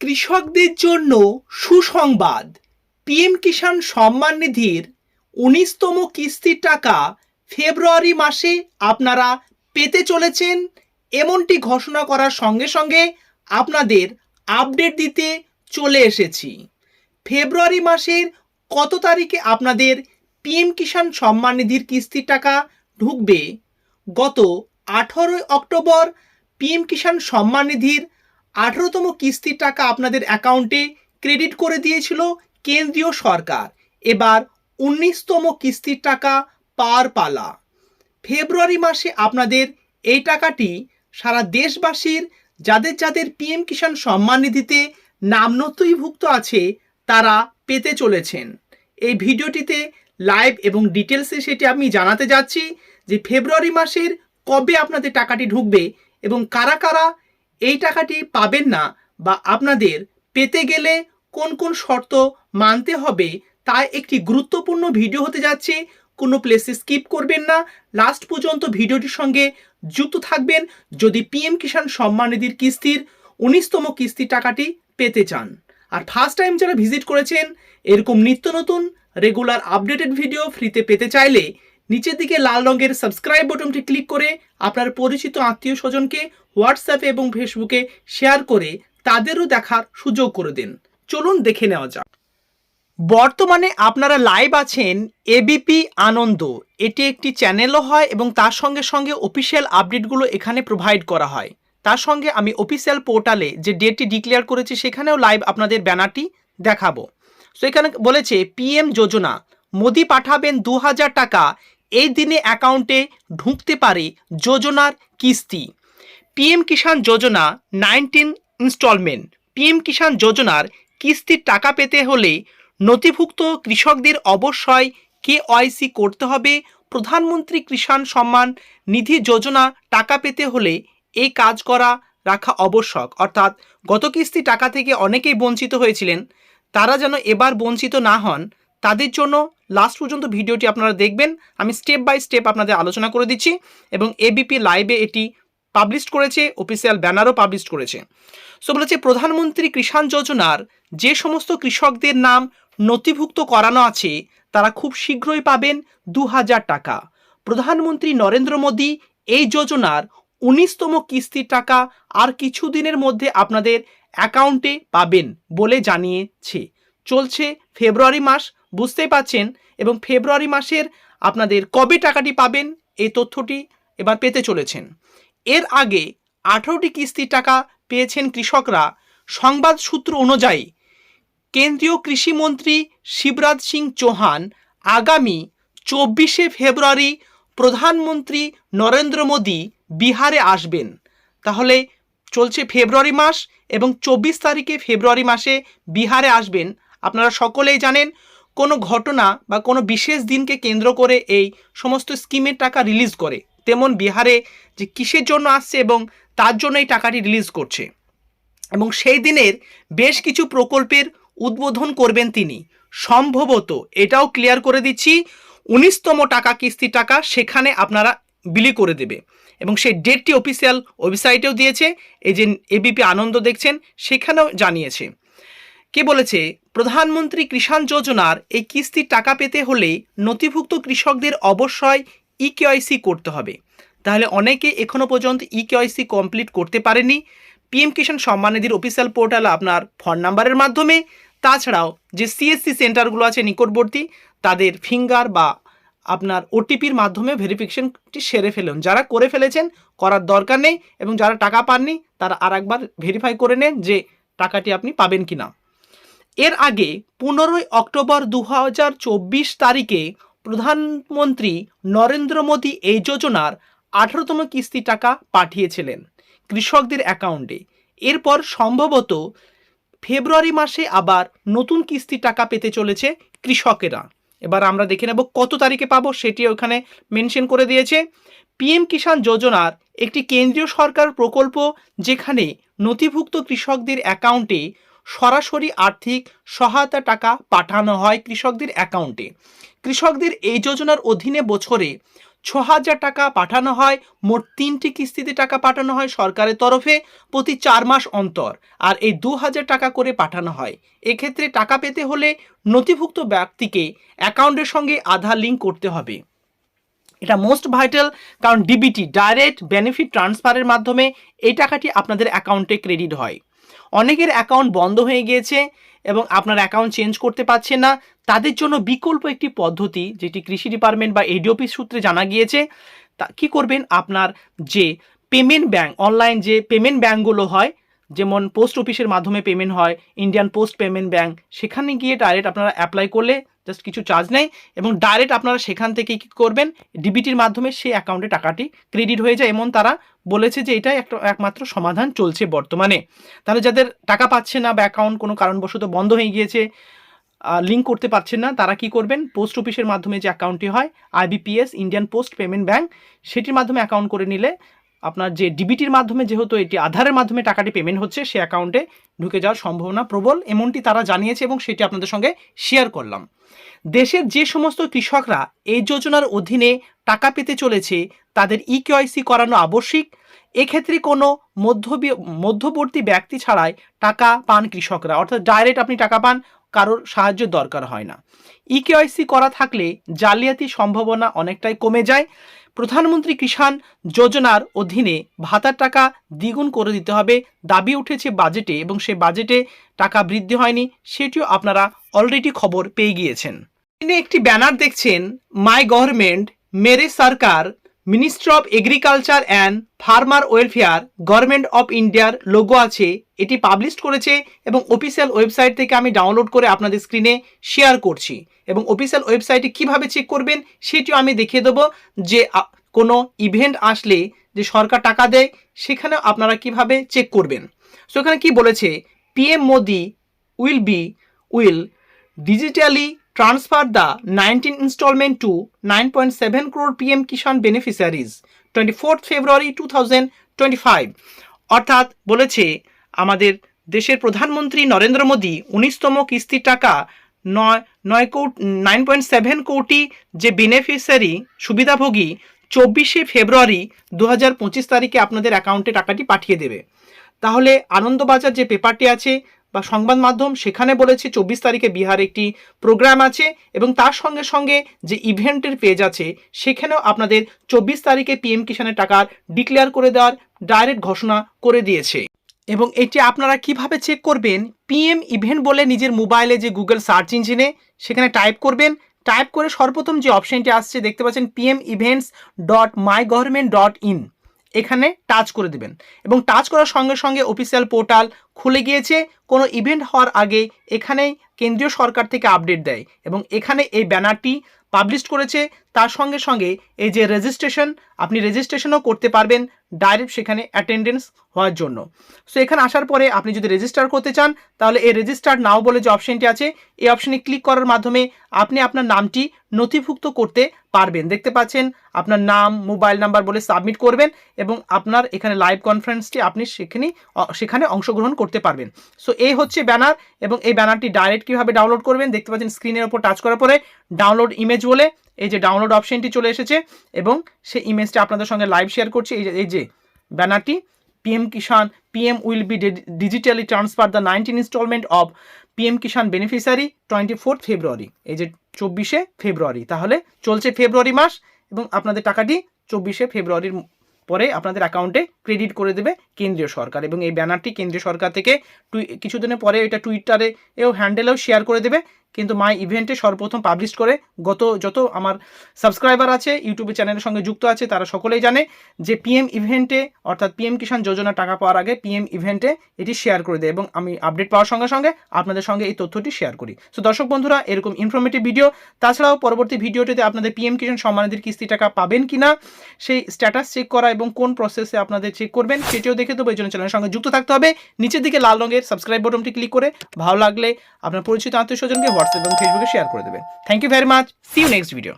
কৃষকদের জন্য সুসংবাদ। পিএম কিষাণ সম্মান নিধির উনিশতম কিস্তির টাকা ফেব্রুয়ারি মাসে আপনারা পেতে চলেছেন। এমনটি ঘোষণা করার সঙ্গে সঙ্গে আপনাদের আপডেট দিতে চলে এসেছি। ফেব্রুয়ারি মাসের কত তারিখে আপনাদের পিএম কিষাণ সম্মান নিধির কিস্তির টাকা ঢুকবে? গত আঠারোই অক্টোবর পিএম কিষাণ সম্মান নিধির আঠারোতম কিস্তির টাকা আপনাদের অ্যাকাউন্টে ক্রেডিট করে দিয়েছিল কেন্দ্রীয় সরকার। এবার উনিশতম কিস্তির টাকা পার পালা। ফেব্রুয়ারি মাসে আপনাদের এই টাকাটি সারা দেশবাসীর, যাদের যাদের পিএম কিষাণ সম্মান নিধিতে নাম নথিভুক্ত আছে, তারা পেতে চলেছেন। এই ভিডিওটিতে লাইভ এবং ডিটেলসে সেটি আমি জানাতে যাচ্ছি যে ফেব্রুয়ারি মাসের কবে আপনাদের টাকাটি ঢুকবে এবং কারা কারা এই টাকাটি পাবেন না বা আপনাদের পেতে গেলে কোন কোন শর্ত মানতে হবে তা একটি গুরুত্বপূর্ণ ভিডিও হতে যাচ্ছে। কোনো প্লেসে স্কিপ করবেন না। লাস্ট পর্যন্ত ভিডিওটির সঙ্গে যুক্ত থাকবেন। যদি পিএম কিষাণ সম্মান নিধির কিস্তির উনিশতম কিস্তির টাকাটি পেতে চান। আর ফার্স্ট টাইম যারা ভিজিট করেছেন, এরকম নিত্য নতুন রেগুলার আপডেটেড ভিডিও ফ্রিতে পেতে চাইলে নিচের দিকে লাল রঙের সাবস্ক্রাইব বটনটি ক্লিক করে আপনার পরিচিত আত্মীয় স্বজনকে হোয়াটসঅ্যাপে এবং ফেসবুকে শেয়ার করে তাদেরও দেখার সুযোগ করে দিন। চলুন দেখে নেওয়া যাক। বর্তমানে আপনারা লাইভ আছেন এবিপি আনন্দ। এটি একটি চ্যানেলও হয় এবং তার সঙ্গে সঙ্গে অফিসিয়াল আপডেটগুলো এখানে প্রোভাইড করা হয়। তার সঙ্গে আমি অফিসিয়াল পোর্টালে যে ডেটটি ডিক্লেয়ার করেছি সেখানেও লাইভ আপনাদের ব্যানারটি দেখাবো। সো এখানে বলেছে, পিএম যোজনা, মোদি পাঠাবেন দু হাজার টাকা, এই দিনে অ্যাকাউন্টে ঢুকতে পারে যোজনার কিস্তি। পিএম কিষাণ যোজনা নাইনটিন ইনস্টলমেন্ট। পিএম কিষাণ যোজনার কিস্তির টাকা পেতে হলে নথিভুক্ত কৃষকদের অবশ্যই কেওয়াইসি করতে হবে। প্রধানমন্ত্রী কিষাণ সম্মান নিধি যোজনা টাকা পেতে হলে এই কাজ করা, রাখা আবশ্যক। অর্থাৎ গত কিস্তি টাকা থেকে অনেকেই বঞ্চিত হয়েছিলেন। তারা যেন এবার বঞ্চিত না হন, তাদের জন্য লাস্ট পর্যন্ত ভিডিওটি আপনারা দেখবেন। আমি স্টেপ বাই স্টেপ আপনাদের আলোচনা করে দিচ্ছি এবং এবিপি লাইভে এটি পাবলিশ করেছে অফিসিয়াল ব্যানারও পাবলিশ করেছে। সো বলেছে, প্রধানমন্ত্রী কিষাণ যোজনার যে সমস্ত কৃষকদের নাম নথিভুক্ত করানো আছে, তারা খুব শীঘ্রই পাবেন দু হাজার টাকা। প্রধানমন্ত্রী নরেন্দ্র মোদী এই যোজনার উনিশতম কিস্তির টাকা আর কিছুদিনের মধ্যে আপনাদের অ্যাকাউন্টে পাবেন বলে জানিয়েছে। চলছে ফেব্রুয়ারি মাস, বুঝতেই পাচ্ছেন? এবং ফেব্রুয়ারি মাসের আপনাদের কবে টাকাটি পাবেন, এই তথ্যটি এবার পেতে চলেছেন। এর আগে আঠারোটি কিস্তির টাকা পেয়েছেন কৃষকরা। সংবাদ সূত্র অনুযায়ী, কেন্দ্রীয় কৃষিমন্ত্রী শিবরাজ সিং চৌহান আগামী চব্বিশে ফেব্রুয়ারি প্রধানমন্ত্রী নরেন্দ্র মোদী বিহারে আসবেন। তাহলে চলছে ফেব্রুয়ারি মাস এবং চব্বিশ তারিখে ফেব্রুয়ারি মাসে বিহারে আসবেন। আপনারা সকলেই জানেন, কোনো ঘটনা বা কোনো বিশেষ দিনকে কেন্দ্র করে এই সমস্ত স্কিমের টাকা রিলিজ করে। তেমন বিহারে যে কিসের জন্য আসছে এবং তার জন্য এই টাকাটি রিলিজ করছে। এবং সেই দিনের বেশ কিছু প্রকল্পের উদ্বোধন করবেন তিনি। সম্ভবত এটাও ক্লিয়ার করে দিচ্ছি, উনিশতম টাকা কিস্তি টাকা সেখানে আপনারা বিলি করে দেবে। এবং সেই ডেটটি অফিসিয়াল ওয়েবসাইটেও দিয়েছে, এই যে এবিপি আনন্দ দেখছেন, সেখানেও জানিয়েছে। কে বলেছে, প্রধানমন্ত্রী কিষাণ যোজনার এই কিস্তির টাকা পেতে হলে নথিভুক্ত কৃষকদের অবশ্যই ই কেওয়াইসি করতে হবে। তাহলে অনেকে এখনও পর্যন্ত ই কেওয়াইসি কমপ্লিট করতে পারেনি। পিএম কিষাণ সম্মান নিধির অফিসিয়াল পোর্টালে আপনার ফোন নাম্বারের মাধ্যমে। তাছাড়াও যে সিএসসি সেন্টারগুলো আছে নিকটবর্তী, তাদের ফিঙ্গার বা আপনার ওটিপির মাধ্যমে ভেরিফিকেশনটি সেরে ফেলুন। যারা করে ফেলেছেন, করার দরকার নেই এবং যারা টাকা পাননি, তারা আর একবার ভেরিফাই করে নেন যে টাকাটি আপনি পাবেন কি না এর আগে পনেরোই অক্টোবর দু হাজার চব্বিশ তারিখে প্রধানমন্ত্রী নরেন্দ্র মোদী এই যোজনার আঠারোতম কিস্তি টাকা পাঠিয়েছিলেন কৃষকদের অ্যাকাউন্টে। এরপর সম্ভবত ফেব্রুয়ারি মাসে আবার নতুন কিস্তি টাকা পেতে চলেছে কৃষকেরা। এবার আমরা দেখে নেব কত তারিখে পাবো সেটি ওখানে মেনশন করে দিয়েছে পিএম কিষাণ যোজনার একটি কেন্দ্রীয় সরকার প্রকল্প যেখানে নথিভুক্ত কৃষকদের অ্যাকাউন্টে সরাসরি আর্থিক সহায়তা টাকা পাঠানো হয় কৃষকদের অ্যাকাউন্টে। কৃষকদের এই যোজনার অধীনে বছরে ছ হাজার টাকা পাঠানো হয়, মোট তিনটি কিস্তিতে টাকা পাঠানো হয় সরকারের তরফে প্রতি চার মাস অন্তর, আর এই দু হাজার টাকা করে পাঠানো হয়। এক্ষেত্রে টাকা পেতে হলে নথিভুক্ত ব্যক্তিকে অ্যাকাউন্টের সঙ্গে আধার লিঙ্ক করতে হবে। এটা মোস্ট ভাইটাল, কারণ ডিবিটি, ডাইরেক্ট বেনিফিট ট্রান্সফারের মাধ্যমে এই টাকাটি আপনাদের অ্যাকাউন্টে ক্রেডিট হয়। অনেকের অ্যাকাউন্ট বন্ধ হয়ে গিয়েছে এবং আপনার অ্যাকাউন্ট চেঞ্জ করতে পারছেন না। তাদের জন্য বিকল্প একটি পদ্ধতি, যেটি কৃষি ডিপার্টমেন্ট বা এডিওপি সূত্রে জানা গিয়েছে, তা কী করবেন? আপনার যে পেমেন্ট ব্যাঙ্ক অনলাইন যে পেমেন্ট ব্যাঙ্কগুলো হয়, যেমন পোস্ট অফিসের মাধ্যমে পেমেন্ট হয় ইন্ডিয়ান পোস্ট পেমেন্ট ব্যাঙ্ক সেখানে গিয়ে ডাইরেক্ট আপনারা অ্যাপ্লাই করলে জাস্ট কিছু চার্জ নেই এবং ডাইরেক্ট আপনারা সেখান থেকে কী করবেন? ডিবিটির মাধ্যমে সেই অ্যাকাউন্টে টাকাটি ক্রেডিট হয়ে যায় এমন তারা বলেছে যে এটাই একটা একমাত্র সমাধান চলছে বর্তমানে। তাহলে যাদের টাকা পাচ্ছে না বা অ্যাকাউন্ট কোনো কারণবশত বন্ধ হয়ে গিয়েছে লিঙ্ক করতে পারছেন না, তারা কি করবেন? পোস্ট অফিসের মাধ্যমে যে অ্যাকাউন্টটি হয় IBPS Indian post payment bank সেটির মাধ্যমে অ্যাকাউন্ট করে নিলে আপনার যে ডিবিটির মাধ্যমে যেহেতু এটি আধারের মাধ্যমে টাকাটি পেমেন্ট হচ্ছে, সে অ্যাকাউন্টে ঢুকে যাওয়ার সম্ভাবনা প্রবল। এমনটি তারা জানিয়েছে এবং সেটি আপনাদের সঙ্গে শেয়ার করলাম। দেশের যে সমস্ত কৃষকরা এই যোজনার অধীনে টাকা পেতে চলেছে, তাদের ই কেওয়াইসি করানো আবশ্যিক। এক্ষেত্রে কোনো মধ্য মধ্যবর্তী ব্যক্তি ছাড়াই টাকা পান কৃষকরা। অর্থাৎ ডাইরেক্ট আপনি টাকা পান, কারোর সাহায্যের দরকার হয় না। ই কেওয়াইসি করা থাকলে জালিয়াতির সম্ভাবনা অনেকটাই কমে যায়। প্রধানমন্ত্রী কিষাণ যোজনার অধীনে ভাতার টাকা দ্বিগুণ করে দিতে হবে। দাবি উঠেছে বাজেটে এবং সে বাজেটে টাকা বৃদ্ধি হয়নি, সেটিও আপনারা অলরেডি খবর পেয়ে গিয়েছেন। তিনি একটি ব্যানার দেখছেন my government Mere Sarkar ministry of agriculture and farmer welfare government of ইন্ডিয়ার লোগো আছে, এটি পাবলিশ করেছে এবং অফিসিয়াল ওয়েবসাইট থেকে আমি ডাউনলোড করে আপনাদের স্ক্রিনে শেয়ার করছি। এবং অফিসিয়াল ওয়েবসাইটে কীভাবে চেক করবেন সেটিও আমি দেখিয়ে দেবো যে কোনো ইভেন্ট আসলে যে সরকার টাকা দেয় সেখানে আপনারা কীভাবে চেক করবেন। সো এখানে কি বলেছে PM Modi will be will digitally transfer the 19 installment to 9.7 crore PM Kishan beneficiaries 24th February 2025 অর্থাৎ বলেছে, আমাদের দেশের প্রধানমন্ত্রী নরেন্দ্র মোদী উনিশতম কিস্তির টাকা নয় নয় কোটি নাইন পয়েন্ট সেভেন কোটি যে বেনিফিশিয়ারি সুবিধাভোগী চব্বিশে ফেব্রুয়ারি দু হাজার পঁচিশ তারিখে আপনাদের অ্যাকাউন্টে টাকাটি পাঠিয়ে দেবে। তাহলে আনন্দবাজার যে পেপারটি আছে বা সংবাদ মাধ্যম সেখানে বলেছে চব্বিশ তারিখে বিহার একটি প্রোগ্রাম আছে এবং তার সঙ্গে সঙ্গে যে ইভেন্টের পেজ আছে সেখানেও আপনাদের চব্বিশ তারিখে পিএম কিষানের টাকার ডিক্লেয়ার করে দেওয়ার ডাইরেক্ট ঘোষণা করে দিয়েছে। এবং এটি আপনারা কীভাবে চেক করবেন? পিএম ইভেন্ট বলে নিজের মোবাইলে যে গুগল সার্চ ইঞ্জিনে সেখানে টাইপ করবেন। টাইপ করে সর্বপ্রথম যে অপশনটি আসছে, দেখতে পাচ্ছেন PM events dot my government dot in এখানে টাচ করে দেবেন। এবং টাচ করার সঙ্গে সঙ্গে অফিসিয়াল পোর্টাল খুলে গিয়েছে। কোনো ইভেন্ট হওয়ার আগে এখানেই কেন্দ্রীয় সরকার থেকে আপডেট দেয়। এবং এখানে এই ব্যানারটি পাবলিশ করেছে। তার সঙ্গে সঙ্গে এই যে রেজিস্ট্রেশন আপনি রেজিস্ট্রেশনও করতে পারবেন। ডাইরেক্ট সেখানে অ্যাটেন্ডেন্স হওয়ার জন্য। সো এখানে আসার পরে আপনি যদি রেজিস্টার করতে চান, তাহলে এই রেজিস্টার নাও বলে যে অপশনটি আছে, এই অপশনে ক্লিক করার মাধ্যমে আপনি আপনার নামটি নথিভুক্ত করতে পারবেন। দেখতে পাচ্ছেন, আপনার নাম মোবাইল নাম্বার বলে সাবমিট করবেন এবং আপনার এখানে লাইভ কনফারেন্সটি আপনি সেখানে সেখানে অংশগ্রহণ করতে পারবেন। সো এই হচ্ছে ব্যানার এবং এই ব্যানারটি ডাইরেক্ট কীভাবে ডাউনলোড করবেন, দেখতে পাচ্ছেন স্ক্রিনের ওপর টাচ করার পরে ডাউনলোড ইমেজ বলে এই যে ডাউনলোড অপশনটি চলে এসেছে এবং সেই ইমেজটা আপনাদের সঙ্গে লাইভ শেয়ার করছি। এই যে এই যে ব্যানারটি PM Kisan PM will be digitally transfer the nineteen instalment of PM Kisan beneficiary twenty fourth February এই যে চব্বিশে ফেব্রুয়ারি তাহলে চলছে ফেব্রুয়ারি মাস এবং আপনাদের টাকাটি চব্বিশে ফেব্রুয়ারির পরে আপনাদের অ্যাকাউন্টে ক্রেডিট করে দেবে কেন্দ্রীয় সরকার এবং এই ব্যানারটি কেন্দ্রীয় সরকার থেকে টুই কিছুদিনের পরে এটা টুইটারে এও হ্যান্ডেলেও শেয়ার করে দেবে কিন্তু মাই ইভেন্টে সর্বপ্রথম পাবলিশ করে গত যত আমার সাবস্ক্রাইবার আছে ইউটিউবে চ্যানেলের সঙ্গে যুক্ত আছে, তারা সকলেই জানে যে পিএম ইভেন্টে অর্থাৎ পিএম কিষাণ যোজনা টাকা পাওয়ার আগে পিএম ইভেন্টে এটি শেয়ার করে দেয় এবং আমি আপডেট পাওয়ার সঙ্গে সঙ্গে আপনাদের সঙ্গে এই তথ্যটি শেয়ার করি। সো দর্শক বন্ধুরা, এরকম ইনফরমেটিভ ভিডিও তাছাড়াও পরবর্তী ভিডিওটিতে আপনাদের পিএম কিষাণ সম্মানিধির কিস্তি টাকা পাবেন কিনা, সেই স্ট্যাটাস চেক করা এবং কোন প্রসেসে আপনাদের চেক করবেন, সেটিও দেখে দেবো। এই জন্য চ্যানেলের সঙ্গে যুক্ত থাকতে হবে। নিচের দিকে লাল রঙের সাবস্ক্রাইব বটনটি ক্লিক করে ভালো লাগলে আপনার পরিচিত আত্মীয় স্বজনকে হোয়াটসঅ্যাপ এবং ফেসবুকে শেয়ার করে দেবেন। Thank you very much see you next video